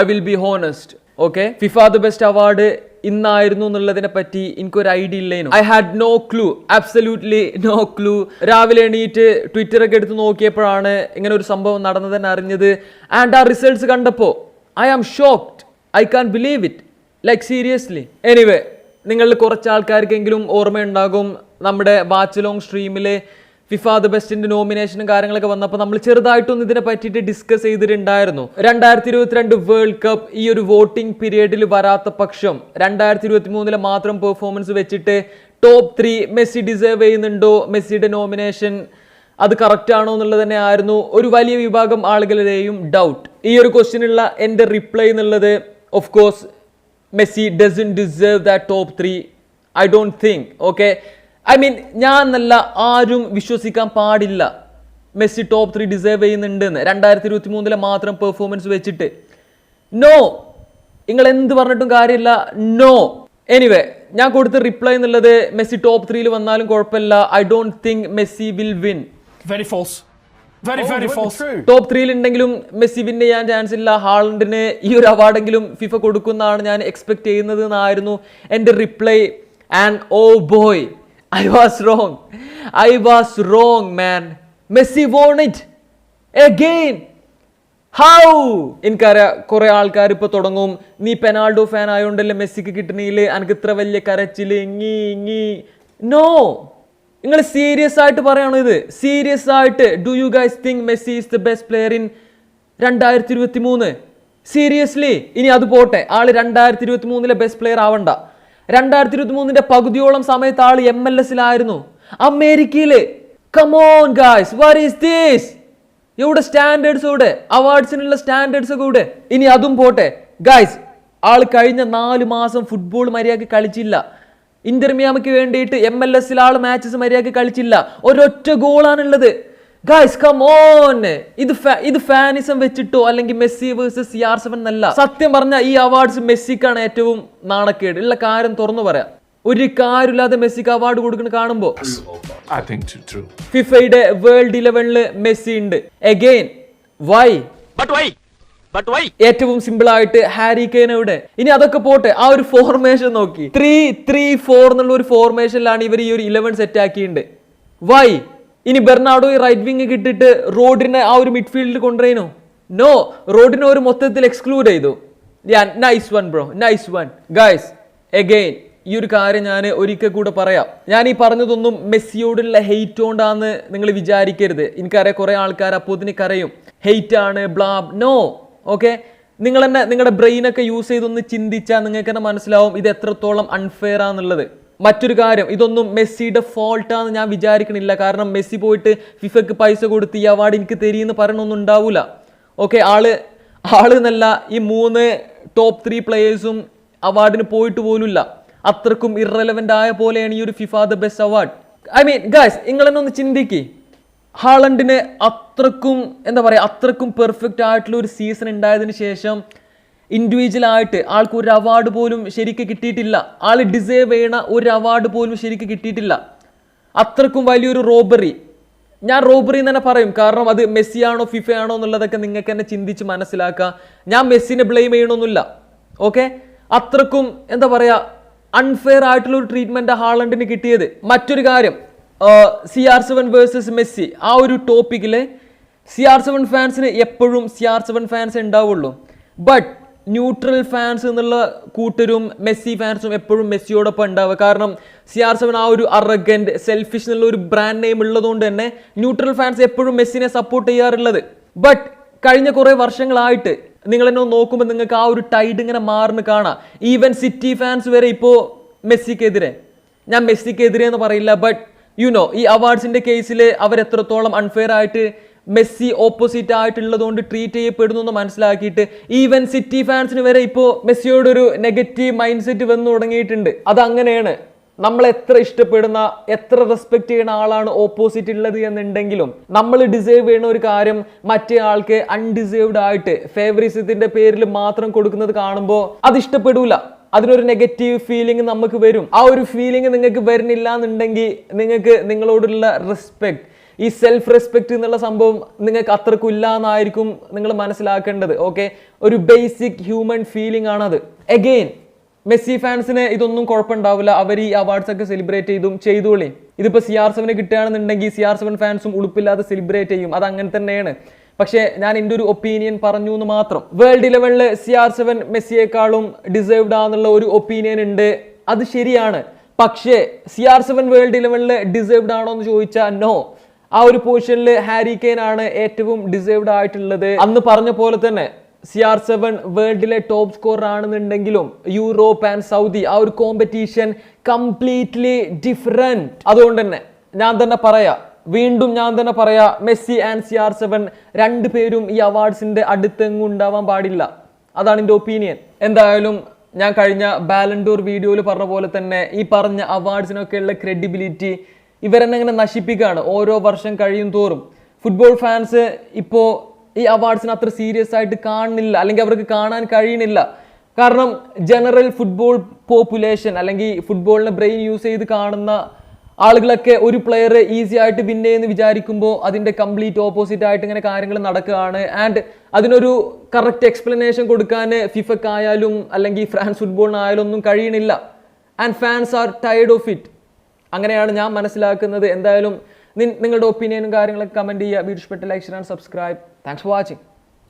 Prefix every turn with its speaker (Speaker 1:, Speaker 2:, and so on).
Speaker 1: I will be honest okay FIFA the best award ഇന്നായിരുന്നു എന്നുള്ളതിനെ പറ്റി എനിക്കൊരു idea ഇല്ലേനു. I had no clue absolutely no clue രാവിലെ എണീറ്റ് Twitter ഒക്കെ എടുത്ത് നോക്കിയപ്പോഴാണ് ഇങ്ങനെ ഒരു സംഭവം നടന്നതെന്ന് അറിഞ്ഞത്. ആൻഡ് ആ റിസൾട്ട്സ് കണ്ടപ്പോൾ I am shocked I can believe it like seriously anyway നിങ്ങളിൽ കുറച്ച് ആൾക്കാർക്കെങ്കിലും ഓർമ്മയുണ്ടാകും നമ്മുടെ ബാച്ചിലോങ് സ്ട്രീമിലെ ഫിഫ ദ ബെസ്റ്റിന്റെ നോമിനേഷനും കാര്യങ്ങളൊക്കെ വന്നപ്പോൾ നമ്മൾ ചെറുതായിട്ടൊന്ന് ഇതിനെ പറ്റിയിട്ട് ഡിസ്കസ് ചെയ്തിട്ടുണ്ടായിരുന്നു. രണ്ടായിരത്തി ഇരുപത്തിരണ്ട് വേൾഡ് കപ്പ് ഈ ഒരു വോട്ടിംഗ് പീരീഡിൽ വരാത്ത പക്ഷം രണ്ടായിരത്തി ഇരുപത്തി മൂന്നിലെ മാത്രം പെർഫോമൻസ് വെച്ചിട്ട് ടോപ്പ് ത്രീ മെസ്സി ഡിസേർവ് ചെയ്യുന്നുണ്ടോ? മെസ്സിയുടെ നോമിനേഷൻ അത് കറക്റ്റ് ആണോ എന്നുള്ളത് തന്നെ ആയിരുന്നു. ഒരു വലിയ വിഭാഗം ആളുകളുടെയും ഡൗട്ട് ഈ ഒരു ക്വസ്റ്റിനുള്ള എന്റെ റിപ്ലൈ എന്നുള്ളത് of course Messi doesn't deserve that top three I don't think okay I mean ഞാൻ എന്നല്ല ആരും വിശ്വസിക്കാൻ പാടില്ല. മെസ്സി ടോപ്പ് ത്രീ ഡിസേർവ് ചെയ്യുന്നുണ്ട് എന്ന് രണ്ടായിരത്തി ഇരുപത്തി മൂന്നിലെ മാത്രം പെർഫോമൻസ് വെച്ചിട്ട്. നോ നിങ്ങൾ എന്ത് പറഞ്ഞിട്ടും കാര്യമില്ല. നോ എനിവേ ഞാൻ കൊടുത്ത റിപ്ലൈ എന്നുള്ളത് മെസ്സി ടോപ്പ് ത്രീയിൽ വന്നാലും കുഴപ്പമില്ല. I don't think Messi will win
Speaker 2: very false very
Speaker 3: very
Speaker 2: false
Speaker 3: very
Speaker 2: false.
Speaker 3: true.
Speaker 1: Top ത്രീയിൽ ഉണ്ടെങ്കിലും മെസ്സി വിൻ ചെയ്യാൻ ചാൻസ് ഇല്ല. ഹാളണ്ടിന് ഈ ഒരു അവാർഡെങ്കിലും ഫിഫ കൊടുക്കുന്നതാണ് ഞാൻ എക്സ്പെക്ട് ചെയ്യുന്നത് എന്നായിരുന്നു എന്റെ reply and oh boy I was wrong I was wrong man Messi won it again how എനിക്കറിയാം കുറെ ആൾക്കാർ ഇപ്പൊ തുടങ്ങും. നീ പെനാൾഡോ ഫാൻ ആയതുകൊണ്ടല്ലേ മെസ്സിക്ക് കിട്ടണില്ലേ എനിക്ക് ഇത്ര വലിയ കരച്ചിൽ. ഇങ്ങി ഇങ്ങി. നോ നിങ്ങൾ സീരിയസ് ആയിട്ട് പറയണോ ഇത്? സീരിയസ് ആയിട്ട്. Do you guys think Messi is the best player in രണ്ടായിരത്തി ഇരുപത്തി മൂന്ന് സീരിയസ്ലി ഇനി അത് പോട്ടെ. ആൾ രണ്ടായിരത്തി ഇരുപത്തി മൂന്നിലെ ബെസ്റ്റ് പ്ലെയർ ആവണ്ട. രണ്ടായിരത്തി ഇരുപത്തി മൂന്നിന്റെ പകുതിയോളം സമയത്ത് ആൾ എം എൽ ആയിരുന്നു അമേരിക്കയിൽ come on guys what is ഇവിടെ സ്റ്റാൻഡേർഡ്സ് കൂടെ അവാർഡ്സിനുള്ള സ്റ്റാൻഡേർഡ്സ് കൂടെ ഇനി അതും പോട്ടെ. ഗായ്സ് ആൾ കഴിഞ്ഞ നാല് മാസം ഫുട്ബോൾ മര്യാദയ്ക്ക് കളിച്ചില്ല. ഇന്റർമിയാമയ്ക്ക് വേണ്ടിയിട്ട് എം എൽ എസിൽ ആൾ മാച്ചസ് മര്യാദയ്ക്ക് കളിച്ചില്ല. ഒരൊറ്റ ഗോളാണുള്ളത് ഗായ്സ് കം ഓൺ ഇത് ഇത് ഫാനിസം വെച്ചിട്ടോ അല്ലെങ്കിൽ Messi versus C R seven എന്നല്ല. സത്യം പറഞ്ഞ ഈ അവാർഡ്സ് മെസ്സിക്കാണ് ഏറ്റവും നാണക്കേട്. ഉള്ള കാര്യം തുറന്നു പറയാം. ഒരു കാര്യമില്ലാതെ മെസ്സിക്ക് അവാർഡ് കൊടുക്കുന്ന കാണുമ്പോ.
Speaker 2: I think too true.
Speaker 1: ഫിഫയുടെ വേൾഡ് ഇലവനിൽ മെസ്സി ഉണ്ട്. Again why
Speaker 4: But why? But why?
Speaker 1: ഏറ്റവും സിമ്പിൾ ആയിട്ട് ഹാരി കെയ്ൻ എവിടെ? ഇനി അതൊക്കെ പോട്ടെ ആ ഒരു ഫോർമേഷൻ നോക്കി. ത്രീ ത്രീ ഫോർ എന്നുള്ള ഒരു ഫോർമേഷനിലാണ് ഇവർ ഈ ഒരു ഇലവൻ സെറ്റ് ആക്കിയിട്ടുണ്ട് വൈ ഇനി ബെർണാഡോ ഈ റൈറ്റ് വിങ് കിട്ടിട്ട് റോഡിനെ ആ ഒരു മിഡ്ഫീൽഡിൽ കൊണ്ടുവരുന്നു? നോ റോഡിനെ ഒരു മൊത്തത്തിൽ എക്സ്ക്ലൂഡ് ചെയ്തു. ഞാൻ nice one bro nice one guys again ഈ ഒരു കാര്യം ഞാൻ ഒരിക്കൽ കൂടെ പറയാം. ഞാൻ ഈ പറഞ്ഞതൊന്നും മെസ്സിയോടുള്ള ഹെയ്റ്റ് കൊണ്ടാന്ന് നിങ്ങൾ വിചാരിക്കരുത്. എനിക്കറിയാം കുറെ ആൾക്കാർ അപ്പോൾ ഇതിന് കരയും. ഹെയ്റ്റ് ആണ് ബ്ലാബ് നോ ഓക്കെ നിങ്ങൾ തന്നെ നിങ്ങളുടെ ബ്രെയിനൊക്കെ യൂസ് ചെയ്തൊന്ന് ചിന്തിച്ചാൽ നിങ്ങൾക്ക് തന്നെ മനസ്സിലാവും ഇത് എത്രത്തോളം അൺഫെയർ ആണെന്നുള്ളത് മറ്റൊരു കാര്യം ഇതൊന്നും മെസ്സിയുടെ ഫോൾട്ടാന്ന് ഞാൻ വിചാരിക്കണില്ല. കാരണം മെസ്സി പോയിട്ട് ഫിഫക്ക് പൈസ കൊടുത്ത് ഈ അവാർഡ് എനിക്ക് തരിയെന്ന് പറയണൊന്നും ഉണ്ടാവില്ല ഓക്കെ ആൾ ആൾ എന്നല്ല ഈ മൂന്ന് ടോപ്പ് ത്രീ പ്ലേയേഴ്സും അവാർഡിന് പോയിട്ട് പോലുമില്ല. അത്രക്കും ഇറലവന്റ് ആയ പോലെയാണ് ഈ ഒരു FIFA the best award I mean guys നിങ്ങൾ തന്നെ ഒന്ന് ചിന്തിക്ക്. ഹാളണ്ടിന് അത്രക്കും എന്താ പറയുക അത്രക്കും പെർഫെക്റ്റ് ആയിട്ടുള്ള ഒരു സീസൺ ഉണ്ടായതിനു ശേഷം ഇൻഡിവിജ്വൽ ആയിട്ട് ആൾക്ക് ഒരു അവാർഡ് പോലും ശരിക്ക് കിട്ടിയിട്ടില്ല. ആൾ ഡിസേർവ് ചെയ്യണ ഒരു അവാർഡ് പോലും ശരിക്ക് കിട്ടിയിട്ടില്ല. അത്രക്കും വലിയൊരു റോബറി ഞാൻ റോബറി എന്ന് തന്നെ പറയും. കാരണം അത് മെസ്സിയാണോ ഫിഫയാണോ എന്നുള്ളതൊക്കെ നിങ്ങൾക്ക് തന്നെ ചിന്തിച്ച് മനസ്സിലാക്കുക. ഞാൻ മെസ്സിനെ ബ്ലെയിം ചെയ്യണമെന്നില്ല ഓക്കെ അത്രക്കും എന്താ പറയുക അൺഫെയർ ആയിട്ടുള്ള ഒരു ട്രീറ്റ്മെന്റ് ഹാളണ്ടിന് കിട്ടിയത്. മറ്റൊരു കാര്യം C R seven versus Messi. ആ ഒരു ടോപ്പിക്കിൽ സി ആർ സെവൻ ഫാൻസിന് എപ്പോഴും സി ആർ സെവൻ ഫാൻസ് ഉണ്ടാവുള്ളൂ. ബട്ട് ന്യൂട്രൽ ഫാൻസ് എന്നുള്ള കൂട്ടരും മെസ്സി ഫാൻസും എപ്പോഴും മെസ്സിയോടൊപ്പം ഉണ്ടാവുക. കാരണം സി ആർ സെവൻ ആ ഒരു അറഗന്റ് സെൽഫിഷ് എന്നുള്ള ഒരു ബ്രാൻഡ് നെയിം ഉള്ളതുകൊണ്ട് തന്നെ ന്യൂട്രൽ ഫാൻസ് എപ്പോഴും മെസ്സിനെ സപ്പോർട്ട് ചെയ്യാറുള്ളത്. ബട്ട് കഴിഞ്ഞ കുറേ വർഷങ്ങളായിട്ട് നിങ്ങൾ എന്നെ നോക്കുമ്പോൾ നിങ്ങൾക്ക് ആ ഒരു ടൈഡ് ഇങ്ങനെ മാറുന്നു കാണാം. ഈവൻ സിറ്റി ഫാൻസ് വരെ ഇപ്പോൾ മെസ്സിക്കെതിരെ. ഞാൻ മെസ്സിക്കെതിരെ എന്ന് പറയില്ല ബട്ട് യു നോ ഈ അവാർഡ്സിന്റെ കേസിൽ അവരെത്രത്തോളം അൺഫെയർ ആയിട്ട് മെസ്സി ഓപ്പോസിറ്റ് ആയിട്ടുള്ളതുകൊണ്ട് ട്രീറ്റ് ചെയ്യപ്പെടുന്നു എന്ന് മനസ്സിലാക്കിയിട്ട് ഈവൻ സിറ്റി ഫാൻസിന് വരെ ഇപ്പോൾ മെസ്സിയോടൊരു നെഗറ്റീവ് മൈൻഡ് സെറ്റ് വന്നു തുടങ്ങിയിട്ടുണ്ട്. അത് അങ്ങനെയാണ് നമ്മൾ എത്ര ഇഷ്ടപ്പെടുന്ന എത്ര റെസ്പെക്ട് ചെയ്യുന്ന ആളാണ് ഓപ്പോസിറ്റ് ഉള്ളത് എന്നുണ്ടെങ്കിലും നമ്മൾ ഡിസേർവ് ചെയ്യുന്ന ഒരു കാര്യം മറ്റേ ആൾക്ക് അൺഡിസേർവ്ഡ് ആയിട്ട് ഫേവറിസത്തിന്റെ പേരിൽ മാത്രം കൊടുക്കുന്നത് കാണുമ്പോൾ അത് ഇഷ്ടപ്പെടൂല. അതിനൊരു നെഗറ്റീവ് ഫീലിംഗ് നമുക്ക് വരും. ആ ഒരു ഫീലിംഗ് നിങ്ങൾക്ക് വരുന്നില്ല എന്നുണ്ടെങ്കിൽ നിങ്ങൾക്ക് നിങ്ങളോടുള്ള റെസ്പെക്ട് ഈ സെൽഫ് റെസ്പെക്ട് എന്നുള്ള സംഭവം നിങ്ങൾക്ക് അത്രക്കും ഇല്ല എന്നായിരിക്കും നിങ്ങൾ മനസ്സിലാക്കേണ്ടത് ഓക്കെ ഒരു ബേസിക് ഹ്യൂമൻ ഫീലിംഗ് ആണത്. അഗെയിൻ മെസ്സി ഫാൻസിന് ഇതൊന്നും കുഴപ്പമുണ്ടാവില്ല. അവർ ഈ അവാർഡ്സ് ഒക്കെ സെലിബ്രേറ്റ് ചെയ്തും ചെയ്തോളി. ഇതിപ്പോൾ സി ആർ സെവന് കിട്ടുകയാണെന്നുണ്ടെങ്കിൽ സി ആർ സെവൻ ഫാൻസും ഉടുപ്പില്ലാതെ സെലിബ്രേറ്റ് ചെയ്യും. അത് അങ്ങനെ തന്നെയാണ്. പക്ഷേ ഞാൻ എന്റെ ഒരു ഒപ്പീനിയൻ പറഞ്ഞു എന്ന് മാത്രം വേൾഡ് ഇലവനിൽ സി ആർ സെവൻ മെസ്സിയേക്കാളും ഡിസേർവ്ഡ് ആണെന്നുള്ള ഒരു ഒപ്പീനിയൻ ഉണ്ട്. അത് ശരിയാണ്. പക്ഷേ സി ആർ സെവൻ വേൾഡ് ഇലവനിൽ ഡിസേർവ്ഡ് ആണോ എന്ന് ചോദിച്ചാൽ നോ ആ ഒരു പൊസിഷനിൽ ഹാരി കെയ്ൻ ആണ് ഏറ്റവും ഡിസേർവ്ഡ് ആയിട്ടുള്ളത്. അന്ന് പറഞ്ഞ പോലെ തന്നെ സി ആർ സെവൻ വേൾഡിലെ ടോപ്പ് സ്കോറർ ആണെന്നുണ്ടെങ്കിലും യൂറോപ്പ് ആൻഡ് സൗദി ആ ഒരു കോമ്പറ്റീഷൻ കംപ്ലീറ്റ്ലി ഡിഫറെന്റ് അതുകൊണ്ട് തന്നെ ഞാൻ തന്നെ പറയാ വീണ്ടും ഞാൻ തന്നെ പറയാ Messi and C R seven രണ്ടു പേരും ഈ അവാർഡ്സിന്റെ അടുത്തെങ്ങും ഉണ്ടാവാൻ പാടില്ല. അതാണ് എന്റെ ഒപ്പീനിയൻ എന്തായാലും ഞാൻ കഴിഞ്ഞ ബാലൻഡോർ വീഡിയോയിൽ പറഞ്ഞ പോലെ തന്നെ ഈ പറഞ്ഞ അവാർഡ്സിനൊക്കെയുള്ള ക്രെഡിബിലിറ്റി ഇവരെന്നെ ഇങ്ങനെ നശിപ്പിക്കുകയാണ് ഓരോ വർഷം കഴിയും തോറും. ഫുട്ബോൾ ഫാൻസ് ഇപ്പോൾ ഈ അവാർഡ്സിന് അത്ര സീരിയസ് ആയിട്ട് കാണുന്നില്ല. അല്ലെങ്കിൽ അവർക്ക് കാണാൻ കഴിയുന്നില്ല. കാരണം ജനറൽ ഫുട്ബോൾ പോപ്പുലേഷൻ അല്ലെങ്കിൽ ഫുട്ബോളിനെ ബ്രെയിൻ യൂസ് ചെയ്ത് കാണുന്ന ആളുകളൊക്കെ ഒരു പ്ലെയർ ഈസി ആയിട്ട് വിൻ ചെയ്യുമെന്ന് വിചാരിക്കുമ്പോൾ അതിന്റെ കംപ്ലീറ്റ് ഓപ്പോസിറ്റ് ആയിട്ട് ഇങ്ങനെ കാര്യങ്ങൾ നടക്കുകയാണ്. ആൻഡ് അതിനൊരു കറക്റ്റ് എക്സ്പ്ലനേഷൻ കൊടുക്കാൻ ഫിഫക്കായാലും അല്ലെങ്കിൽ ഫ്രാൻസ് ഫുട്ബോളിനായാലും ഒന്നും കഴിയണില്ല. And fans are tired of it അങ്ങനെയാണ് ഞാൻ മനസ്സിലാക്കുന്നത്. എന്തായാലും നിങ്ങളുടെ ഒപ്പീനിയനും കാര്യങ്ങളൊക്കെ കമന്റ് ചെയ്യുക. വീഡിയോ ഇഷ്ടപ്പെട്ട ലൈക്ക് ചെയ്യാൻ സബ്സ്ക്രൈബ് താങ്ക്സ് ഫോർ വാച്ചിങ്